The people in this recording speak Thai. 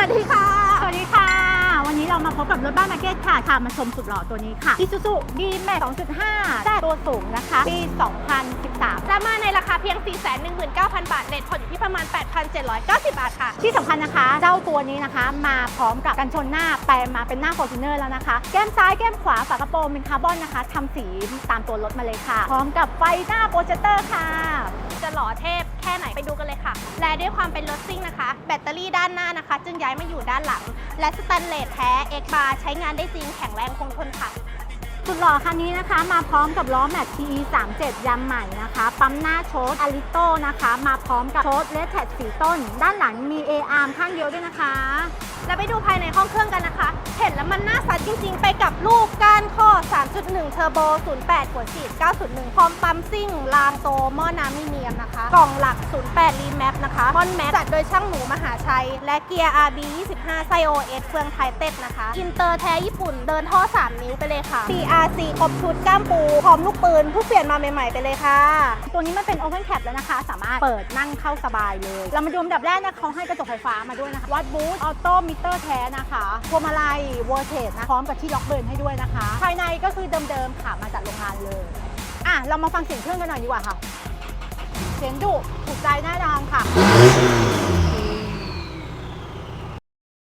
วัสดีค่ะ สวัสดีค่ะ วันนี้เรามาพบกับรถบ้านมาร์เก็ตค่ะพามาชมสุดหล่อตัวนี้ค่ะ Isuzu D-Max 2.5แต่ตัวสูงนะคะ ปี 1,000 บาท เน็ตผ่อนอยู่ที่ประมาณ 8,790 บาทค่ะ ที่สำคัญนะคะ เจ้าตัวนี้นะคะ มาพร้อมกับกันชนหน้าแปลงมาเป็นหน้า Fortuner แล้วนะคะ แก้มซ้ายแก้มขวาฝากระโปรงเป็นคาร์บอนนะคะทำสีตามตัวรถมาเลยค่ะ พร้อมกับไฟหน้าโปรเจคเตอร์ค่ะ จะหล่อเทพแค่ไหนไปดูกันเลยค่ะ และด้วยความเป็นรถซิ่งนะคะ แบตเตอรี่ด้านหน้านะคะ จึงย้ายมาอยู่ด้านหลัง และสแตนเลสแท้ X bar ใช้งานได้จริงแข็งแรงคงทนค่ะ สุดหล่อคันนี้นะคะ มาพร้อมกับล้อแม็ก PE 37ยำใหม่นะคะ ปั๊มหน้าโชดอลิโตนะคะ มาพร้อมกับโชดเลสแท็สีต้น ด้านหลังมี A arm ข้างเดียวด้วยนะคะ แล้วไปดูภายในห้องเครื่องกันนะคะ เห็นแล้วมันน่าสัตว์จริง ๆ ไปกับลูกก้านข้อ 3.1 เทอร์โบ 08 หัวฉีด901พร้อมปั๊มซิ่ง รางโตหม้อน้ำมิเนียมนะคะ กล่องหลัก 08 รีแมปนะคะคอนแม็กจัดโดยช่างหมูมหาชัย และเกียร์ RB 25ไซ OS เฟืองไทยเต็ดนะคะ อินเตอร์แท้ญี่ปุ่น เดินท่อ 3 นิ้วไปเลยค่ะ CRC ครบชุดก้ามปูพร้อมลูกปืนเพิ่งเปลี่ยนมาใหม่ๆไปเลยค่ะ ตัวนี้มันเป็น Open Cap แล้วนะคะ สามารถเปิดนั่งเข้าสบายเลย เรามาดูอันดับแรกนะเขาให้กระจกไฟฟ้ามาด้วยนะคะวัดบูทออโต้มิเตอร์แท้นะคะพวงมาลัยเวอร์เทสนะพร้อมกับที่ล็อกเบิร์นให้ด้วยนะคะ ภายในก็คือเดิมๆค่ะมาจากโรงงานเลยอะเรามาฟังเสียงเครื่องกันหน่อยดีกว่าค่ะ เสียงดุถูกใจแน่นอนค่ะ